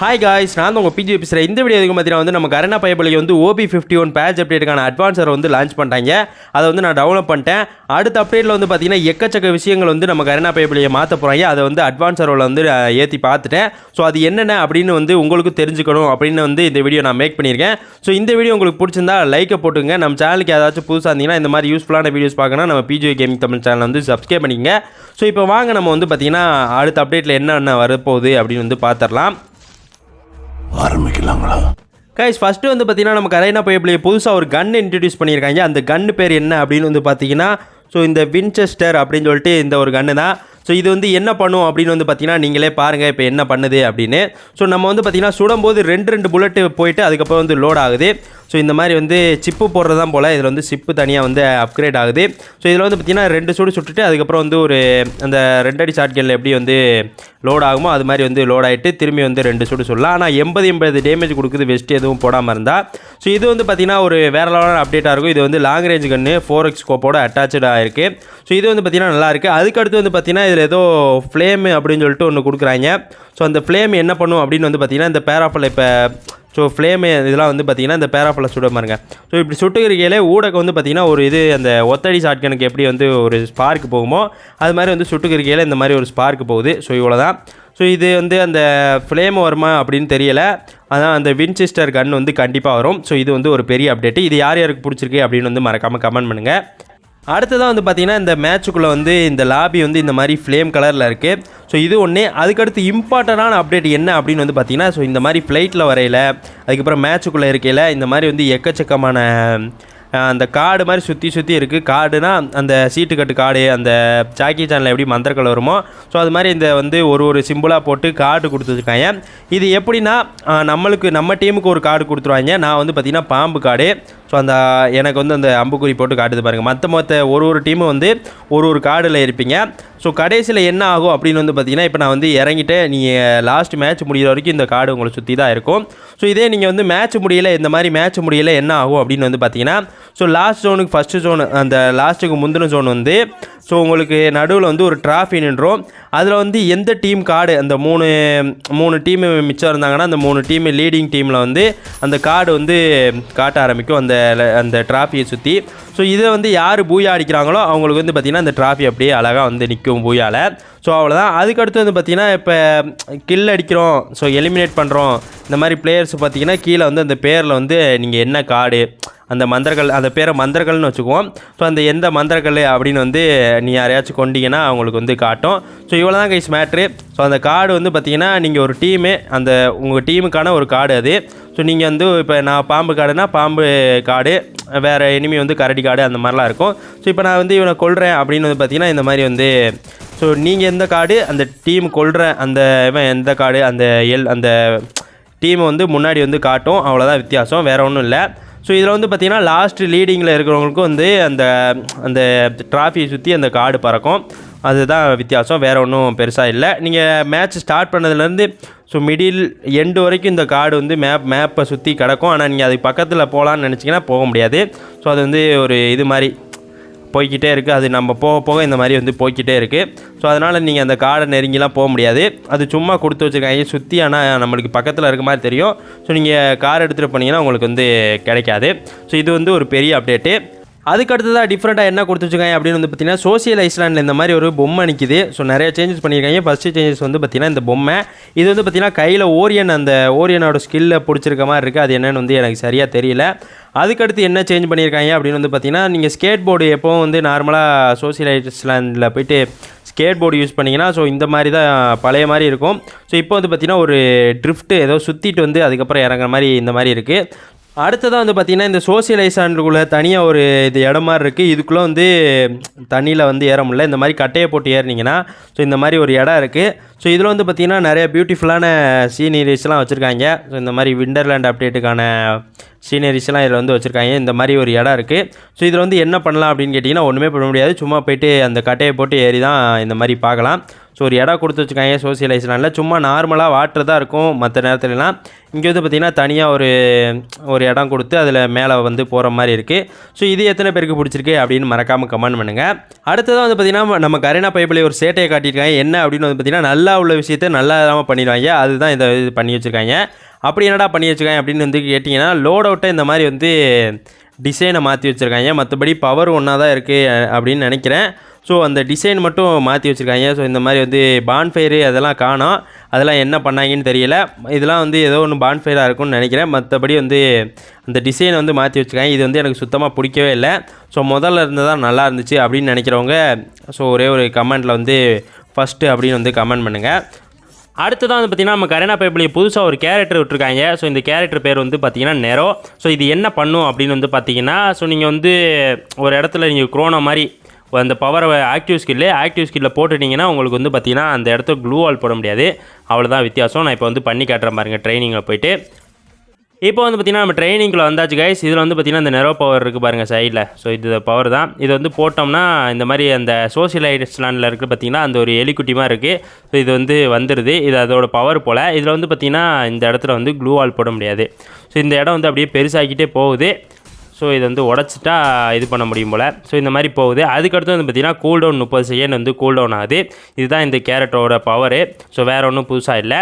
Hi guys நான் வந்து உங்கள் பிஜி பேசுகிறேன் இந்த வீடியோ எதுக்கு பார்த்தீங்கன்னா வந்து நம்ம கரண்டா பைப்பிளிக்கு வந்து ஓபி ஃபிஃப்டி ஒன் பேட்ச் அப்டேட்டுக்கான அட்வான்ஸர் வந்து லான்ச் பண்ணிட்டாங்க. அதை வந்து நான் டவுன்லோட் பண்ணிட்டேன். அடுத்த அப்டேட்டில் வந்து பார்த்தீங்கன்னா எக்கச்சக்க விஷயங்கள் வந்து நம்ம கரண்டா பைப்பிளியை மாற்ற போகிறாங்க அதை வந்து அட்வான்ஸரோவில் வந்து ஏற்றி பார்த்துட்டேன். ஸோ அது என்னென்ன அப்படின்னு வந்து உங்களுக்கு தெரிஞ்சுக்கணும் அப்படின்னு வந்து இந்த வீடியோ நான் மேக் பண்ணியிருக்கேன். ஸோ இந்த வீடியோ உங்களுக்கு பிடிச்சிருந்தா லைக்கை போட்டுங்க நம்ம சேனலுக்கு ஏதாச்சும் புதுசாக இருந்தீங்கன்னா இந்த மாதிரி யூஸ்ஃபுல்லான வீடியோஸ் பார்க்கணும் நம்ம பிஜி கேமிங் தமிழ் சேனல் வந்து சப்ஸ்கிரைப் பண்ணிக்கங்க. ஸோ இப்போ வாங்க நம்ம வந்து பார்த்திங்கன்னா அடுத்த அப்டேட்டில் என்னென்ன வரப்போகுது அப்படின்னு வந்து பார்த்துடலாம் ஆரம்பிக்கலாங்களா? கைஸ் ஃபஸ்ட்டு வந்து பார்த்தீங்கன்னா நம்ம கரைனா பைப்லேயே புதுசாக ஒரு கன் இன்ட்ரடியூஸ் பண்ணியிருக்காங்க. அந்த கன்னு பேர் என்ன அப்படின்னு வந்து பார்த்தீங்கன்னா ஸோ இந்த வின்செஸ்டர் அப்படின்னு சொல்லிட்டு இந்த ஒரு கன்று தான். ஸோ இது வந்து என்ன பண்ணும் அப்படின்னு வந்து பார்த்தீங்கன்னா நீங்களே பாருங்கள் இப்போ என்ன பண்ணுது அப்படின்னு. ஸோ நம்ம வந்து பார்த்தீங்கன்னா சுடும்போது ரெண்டு ரெண்டு புல்லட்டு போயிட்டு அதுக்கப்புறம் வந்து லோட் ஆகுது. ஸோ இந்த மாதிரி வந்து சிப்பு போடுறது தான் போல். இதில் வந்து சிப்பு தனியாக வந்து அப்கிரேட் ஆகுது. ஸோ இதில் வந்து பார்த்திங்கன்னா ரெண்டு சுடு சுட்டுட்டு அதுக்கப்புறம் வந்து ஒரு அந்த ரெண்டடி ஷாட்களில் எப்படி வந்து லோட் ஆகுமோ அது மாதிரி வந்து லோட் ஆகிட்டு திரும்பி வந்து ரெண்டு சுடு சொல்லலாம் ஆனால் எண்பது எண்பது டேமேஜ் கொடுக்குது வெஸ்ட் எதுவும் போடாமல் இருந்தால் ஸோ இது வந்து பார்த்திங்கன்னா ஒரு வேற லெவலான அப்டேட்டாக இருக்கும். இது வந்து long range gun four X ஸ்கோப்போட அட்டாச்சாக இருக்குது ஸோ இது வந்து பார்த்திங்கன்னா நல்லா இருக்குது வந்து பார்த்திங்கன்னா இதில் ஏதோ ஃப்ளேம் அப்படின்னு சொல்லிட்டு ஒன்று கொடுக்குறாங்க. ஸோ அந்த ஃப்ளேம் என்ன பண்ணும் அப்படின்னு வந்து பார்த்திங்கன்னா இந்த பேராஃபில் இப்போ ஸோ ஃப்ளேமு இதெல்லாம் வந்து பார்த்தீங்கன்னா இந்த பேராஃபில் சுட பாருங்க. ஸோ இப்படி சுட்டுக்கிறக்கையிலே ஊடகம் வந்து பார்த்தீங்கன்னா ஒரு இது அந்த ஒத்தடி ஷாட்கனுக்கு எப்படி வந்து ஒரு ஸ்பார்க் போகுமோ அது மாதிரி வந்து சுட்டுக்கிறக்கையில் இந்த மாதிரி ஒரு ஸ்பார்க் போகுது. ஸோ இவ்வளோ தான் ஸோ இது வந்து அந்த ஃப்ளேம் வருமா அப்படின்னு தெரியலை. அதான் அந்த வின்சிஸ்டர் கன் வந்து கண்டிப்பாக வரும். ஸோ இது வந்து ஒரு பெரிய அப்டேட்டு இது யார் யாருக்கு பிடிச்சிருக்கு அப்படின்னு வந்து மறக்காமல் கமெண்ட் பண்ணுங்கள் அடுத்ததாக வந்து பார்த்தீங்கன்னா இந்த மேட்சுக்குள்ளே வந்து இந்த லாபி வந்து இந்த மாதிரி ஃப்ளேம் கலரில் இருக்குது ஸோ இது ஒன்று அதுக்கடுத்து இம்பார்ட்டண்டான அப்டேட் என்ன அப்படின்னு வந்து பார்த்தீங்கன்னா ஸோ இந்த மாதிரி ஃப்ளைட்டில் வரையில் அதுக்கப்புறம் மேட்சுக்குள்ளே இருக்கையில் இந்த மாதிரி வந்து எக்கச்சக்கமான அந்த காடு மாதிரி சுற்றி சுற்றி இருக்குது காடுனா அந்த சீட்டுக்கட்டு காடு அந்த ஜாக்கி சேனலில் எப்படி மந்திரக்கல் வருமோ ஸோ அது மாதிரி இந்த வந்து ஒரு ஒரு சிம்பிளாக போட்டு கார்டு கொடுத்துருக்காங்க. இது எப்படின்னா நம்மளுக்கு நம்ம டீமுக்கு ஒரு கார்டு கொடுத்துருவாங்க. நான் வந்து பார்த்திங்கன்னா பாம்பு கார்டு ஸோ அந்த எனக்கு வந்து அந்த அம்புக்குறி போட்டு காட்டுது பாருங்கள் மற்ற மொத்த ஒரு ஒரு டீமும் வந்து ஒரு ஒரு கார்டில் இருப்பீங்க. ஸோ கடைசியில் என்ன ஆகும் அப்படின்னு வந்து பார்த்தீங்கன்னா இப்போ நான் வந்து இறங்கிட்டு நீங்கள் லாஸ்ட் மேட்ச் முடிகிற வரைக்கும் இந்த கார்டு உங்களை சுற்றி தான் இருக்கும். ஸோ இதே நீங்கள் வந்து மேட்ச் முடியல இந்த மாதிரி மேட்ச் முடியல என்ன ஆகும் அப்படின்னு வந்து பார்த்தீங்கன்னா ஸோ லாஸ்ட் ஜோனுக்கு ஃபஸ்ட்டு ஜோன் அந்த லாஸ்ட்டுக்கு முந்தின ஜோன் வந்து ஸோ உங்களுக்கு நடுவில் வந்து ஒரு ட்ராஃபி நின்றோம். அதில் வந்து எந்த டீம் கார்டு அந்த மூணு மூணு டீம் மிச்சம் இருந்தாங்கன்னா அந்த மூணு டீம் லீடிங் டீமில் வந்து அந்த கார்டு வந்து காட்ட ஆரம்பிக்கும். அந்த அந்த ட்ராஃபியை சுற்றி ஸோ இதை வந்து யார் பூயா அடிக்கிறாங்களோ அவங்களுக்கு வந்து பார்த்திங்கன்னா அந்த ட்ராஃபி அப்படியே அழகாக வந்து நிற்கும் பூயாவில் ஸோ அவ்வளோதான் அதுக்கடுத்து வந்து பார்த்திங்கன்னா இப்போ கில் அடிக்கிறோம். ஸோ எலிமினேட் பண்ணுறோம் இந்த மாதிரி பிளேயர்ஸ் பார்த்தீங்கன்னா கீழே வந்து அந்த பேரில் வந்து நீங்கள் என்ன கார்டு அந்த மந்திரங்கள் அந்த பேரை மந்திரங்கள்னு வச்சுக்குவோம். ஸோ அந்த எந்த மந்திரங்கள் அப்படின்னு வந்து நீ யாரையாச்சும் கொண்டீங்கன்னா அவங்களுக்கு வந்து காட்டும். ஸோ இவ்வளோ தான் கைஸ் மேட்ரு ஸோ அந்த கார்டு வந்து பார்த்தீங்கன்னா நீங்கள் ஒரு டீமு அந்த உங்கள் டீமுக்கான ஒரு கார்டு அது. ஸோ நீங்கள் வந்து இப்போ நான் பாம்பு கார்டுனா பாம்பு கார்டு வேறு எனிமி வந்து கரடி கார்டு அந்த மாதிரிலாம் இருக்கும். ஸோ இப்போ நான் வந்து இவனை கொள்கிறேன் அப்படின்னு வந்து பார்த்தீங்கன்னா இந்த மாதிரி வந்து ஸோ நீங்கள் எந்த கார்டு அந்த டீம் கொள்கிற அந்த இவன் எந்த கார்டு அந்த எல் அந்த டீமை வந்து முன்னாடி வந்து காட்டும். அவ்வளோதான் வித்தியாசம். வேறு ஒன்றும் இல்லை. ஸோ இதில் வந்து பார்த்திங்கன்னா லாஸ்ட் லீடிங்கில் இருக்கிறவங்களுக்கும் வந்து அந்த அந்த ட்ராஃபியை சுற்றி அந்த கார்டு பறக்கும். அதுதான் வித்தியாசம். வேறு ஒன்றும் பெருசாக இல்லை. நீங்கள் மேட்ச் ஸ்டார்ட் பண்ணதுலேருந்து ஸோ மிடில் எண்டு வரைக்கும் இந்த கார்டு வந்து மேப் மேப்பை சுற்றி கிடக்கும். ஆனால் நீங்கள் அதுக்கு பக்கத்தில் போகலான்னு நினச்சிங்கன்னா போக முடியாது. ஸோ அது வந்து ஒரு இது மாதிரி. போய்க்கிட்டே இருக்குது அது நம்ம போக போக இந்த மாதிரி வந்து போய்க்கிட்டே இருக்குது ஸோ அதனால் நீங்கள் அந்த காடை நெருங்கிலாம் போக முடியாது. அது சும்மா கொடுத்து வச்சுருக்காங்க சுற்றி ஆனால் நம்மளுக்கு பக்கத்தில் இருக்க மாதிரி தெரியும். ஸோ நீங்கள் கார் எடுத்துகிட்டு போனீங்கன்னா உங்களுக்கு வந்து கிடைக்காது. ஸோ இது வந்து ஒரு பெரிய அப்டேட்டு அதுக்கடுத்ததாக டிஃப்ரெண்ட்டாக என்ன கொடுத்துருக்காங்க அப்படின்னு வந்து பார்த்தீங்கன்னா சோசியல் ஐஸ்லாண்டில் இந்த மாதிரி ஒரு பொம்மை நிற்கிது ஸோ நிறைய சேஞ்சஸ் பண்ணியிருக்காங்க. ஃபஸ்ட்டு சேஞ்சஸ் வந்து பார்த்தீங்கன்னா இந்த பொம்மை. இது வந்து பார்த்தீங்கன்னா கையில் ஓரியன் அந்த ஓரியனோட ஸ்கில்லை பிடிச்சிருக்க மாதிரி இருக்குது அது என்னென்னு வந்து எனக்கு சரியாக தெரியல. அதுக்கடுத்து என்ன சேஞ்ச் பண்ணியிருக்காங்க அப்படின்னு வந்து பார்த்தீங்கன்னா நீங்கள் ஸ்கேட் போர்டு எப்போவும் வந்து நார்மலாக சோசியல் ஐஸ்லாண்டில் போயிட்டு ஸ்கேட் போர்டு யூஸ் பண்ணிங்கன்னா ஸோ இந்த மாதிரி தான் பழைய மாதிரி இருக்கும். ஸோ இப்போ வந்து பார்த்திங்கன்னா ஒரு ட்ரிஃப்ட்டு ஏதோ சுற்றிட்டு வந்து அதுக்கப்புறம் இறங்குற மாதிரி இந்த மாதிரி இருக்குது அடுத்ததாக வந்து பார்த்திங்கன்னா இந்த சோசியலைசாண்டுக்குள்ளே தனியாக ஒரு இது இடம் மாதிரி இருக்குது இதுக்குள்ளே வந்து தண்ணியில் வந்து ஏற முடியல. இந்த மாதிரி கட்டையை போட்டு ஏறினீங்கன்னா ஸோ இந்த மாதிரி ஒரு இடம் இருக்குது ஸோ இதில் வந்து பார்த்திங்கன்னா நிறைய பியூட்டிஃபுல்லான சீனரிஸ்லாம் வச்சுருக்காங்க. ஸோ இந்த மாதிரி விண்டர்லேண்ட் அப்டேட்டுக்கான சீனரிஸ்லாம் இதில் வந்து வச்சுருக்காங்க. இந்த மாதிரி ஒரு இடம் இருக்குது ஸோ இதில் வந்து என்ன பண்ணலாம் அப்படின்னு கேட்டிங்கன்னா ஒன்றுமே பண்ண முடியாது. சும்மா போயிட்டு அந்த கட்டையை போட்டு ஏறி தான் இந்த மாதிரி பார்க்கலாம். ஸோ ஒரு இடம் கொடுத்து வச்சுருக்காங்க சோசியல் சும்மா நார்மலாக வாட்டர் தான் இருக்கும் மற்ற நேரத்துலலாம். இங்கே வந்து பார்த்திங்கன்னா தனியாக ஒரு ஒரு இடம் கொடுத்து அதில் மேலே வந்து போகிற மாதிரி இருக்குது ஸோ இது எத்தனை பேருக்கு பிடிச்சிருக்கு அப்படின்னு மறக்காமல் கமெண்ட் பண்ணுங்கள் அடுத்ததாக வந்து பார்த்திங்கன்னா நம்ம கரீனா பைப்பில் ஒரு சேட்டையை காட்டியிருக்காங்க. என்ன அப்படின்னு வந்து பார்த்திங்கன்னா நல்லா உள்ள விஷயத்தை நல்லா இல்லாமல் பண்ணிடுவாங்க. அதுதான் இதை இது பண்ணி வச்சுருக்காங்க. அப்படி என்னடா பண்ணி வச்சுருக்காங்க அப்படின்னு வந்து கேட்டிங்கன்னா லோட் அவுட்டை இந்த மாதிரி வந்து டிசைனை மாற்றி வச்சுருக்காங்க. மற்றபடி பவர் ஒன்றா தான் இருக்குது அப்படின்னு நினைக்கிறேன். ஸோ அந்த டிசைன் மட்டும் மாற்றி வச்சுருக்காங்க. ஸோ இந்த மாதிரி வந்து பான்ஃபயரு அதெல்லாம் காணோம். அதெல்லாம் என்ன பண்ணாங்கன்னு தெரியல. இதெல்லாம் வந்து ஏதோ ஒன்று பான்ஃபயராக இருக்கும்னு நினைக்கிறேன். மற்றபடி வந்து அந்த டிசைனை வந்து மாற்றி வச்சுருக்காங்க. இது வந்து எனக்கு சுத்தமாக பிடிக்கவே இல்லை. ஸோ முதல்ல இருந்ததான் நல்லா இருந்துச்சு அப்படின்னு நினைக்கிறவங்க ஸோ ஒரே ஒரு கமெண்ட்டில் வந்து ஃபஸ்ட்டு அப்படின்னு வந்து கமெண்ட் பண்ணுங்கள் அடுத்ததான் வந்து பார்த்திங்கன்னா நம்ம கரேனா பைப்பில் புதுசாக ஒரு கேரக்டர் விட்டுருக்காங்க. ஸோ இந்த கேரக்டர் பேர் வந்து பார்த்திங்கன்னா நெரோ ஸோ இது என்ன பண்ணும் அப்படின்னு வந்து பார்த்தீங்கன்னா ஸோ நீங்கள் வந்து ஒரு இடத்துல நீங்கள் குரோனா மாதிரி அந்த பவரை ஆக்டிவ் ஸ்கில்லு ஆக்டிவ் ஸ்கில்ல போட்டுட்டிங்கன்னா உங்களுக்கு வந்து பார்த்திங்கன்னா அந்த இடத்துல க்ளூ வால் போட முடியாது. அவ்வளோதான் வித்தியாசம். நான் இப்போ வந்து பண்ணி காட்டுறேன் பாருங்கள் ட்ரைனிங்கில் போயிட்டு. இப்போ வந்து பார்த்திங்கன்னா நம்ம ட்ரைனிங்கில் வந்தாச்சு கைஸ் இதில் வந்து பார்த்திங்கன்னா இந்த நெரோ பவர் இருக்குது பாருங்கள் சைடில் ஸோ இது பவர் தான். இது வந்து போட்டோம்னா இந்த மாதிரி அந்த சோசியல் ஐஸ்லாண்டில் இருக்குது பார்த்திங்கன்னா அந்த ஒரு எலிக்குட்டிமாக இருக்குது ஸோ இது வந்து வந்துடுது இது அதோட பவர் போல். இதில் வந்து பார்த்திங்கன்னா இந்த இடத்துல வந்து க்ளூ வால் போட முடியாது. ஸோ இந்த இடம் வந்து அப்படியே பெருசாகிக்கிட்டே போகுது. ஸோ இதை வந்து உடச்சிட்டா இது பண்ண முடியும் போல். ஸோ இந்த மாதிரி போகுது. அதுக்கடுத்து வந்து பார்த்திங்கன்னா கூல் டவுன் முப்பது செகண்ட் வந்து கூல் டவுன் ஆகுது. இதுதான் இந்த கேரட்டோட பவரு ஸோ வேறு ஒன்றும் புதுசாக இல்லை.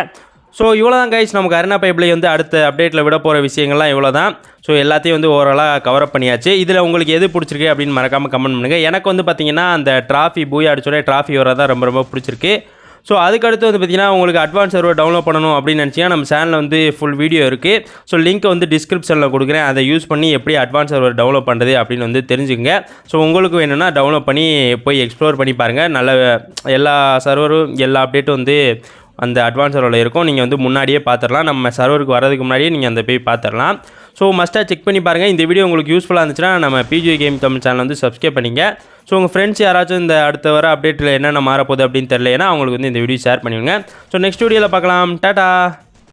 ஸோ இவ்வளோ தான் கைஸ் நமக்கு அருணா பைப்லை வந்து அடுத்த அப்டேட்டில் விட போகிற விஷயங்கள்லாம் இவ்வளோ தான் ஸோ எல்லாத்தையும் வந்து ஓவராலாக கவர் பண்ணியாச்சு. இதில் உங்களுக்கு எது பிடிச்சிருக்கு அப்படின்னு மறக்காமல் கமெண்ட் பண்ணுங்கள் எனக்கு வந்து பார்த்திங்கன்னா அந்த ட்ராஃபி பூயா அடிச்சோடே ட்ராஃபி வரதான் ரொம்ப ரொம்ப பிடிச்சிருக்கு. ஸோ அதுக்கடுத்து வந்து பார்த்திங்கன்னா உங்களுக்கு அட்வான்ஸ் சர்வர் டவுன்லோட் பண்ணணும் அப்படின்னு நினச்சிங்கன்னா நம்ம சேனலில் வந்து ஃபுல் வீடியோ இருக்குது ஸோ லிங்க் வந்து டிஸ்கிரிப்ஷனில் கொடுக்குறேன். அதை யூஸ் பண்ணி எப்படி அட்வான்ஸ் சர்வர் டவுன்லோட் பண்ணுறது அப்படின்னு வந்து தெரிஞ்சுக்கங்க. ஸோ உங்களுக்கு வேணும்னா டவுன்லோட் பண்ணி போய் எக்ஸ்ப்ளோர் பண்ணி பாருங்கள் நல்ல எல்லா சர்வரும் எல்லா அப்டேட்டும் வந்து அந்த அட்வான்ஸ் சர்வரில் இருக்கும். நீங்கள் வந்து முன்னாடியே பார்த்துடலாம் நம்ம சர்வருக்கு வரதுக்கு முன்னாடியே நீங்கள் அந்த போய் பார்த்துடலாம் ஸோ மஸ்ட்டாக செக் பண்ணி பாருங்கள் இந்த வீடியோ உங்களுக்கு யூஸ்ஃபுல்லாக இருந்துச்சுன்னா நம்ம பிஜி கேம் தமிழ் சேனல் வந்து சப்ஸ்கிரைப் பண்ணிங்க. ஸோ உங்கள் ஃப்ரெண்ட்ஸ் யாராச்சும் இந்த அடுத்த வர அப்டேட்டில் என்னென்ன மாறப்போகுது அப்படின்னு தெரியலனா அவங்களுக்கு வந்து இந்த வீடியோ ஷேர் பண்ணிவிடுங்க ஸோ நெக்ஸ்ட் வீடியோவில் பார்க்கலாம். டாட்டா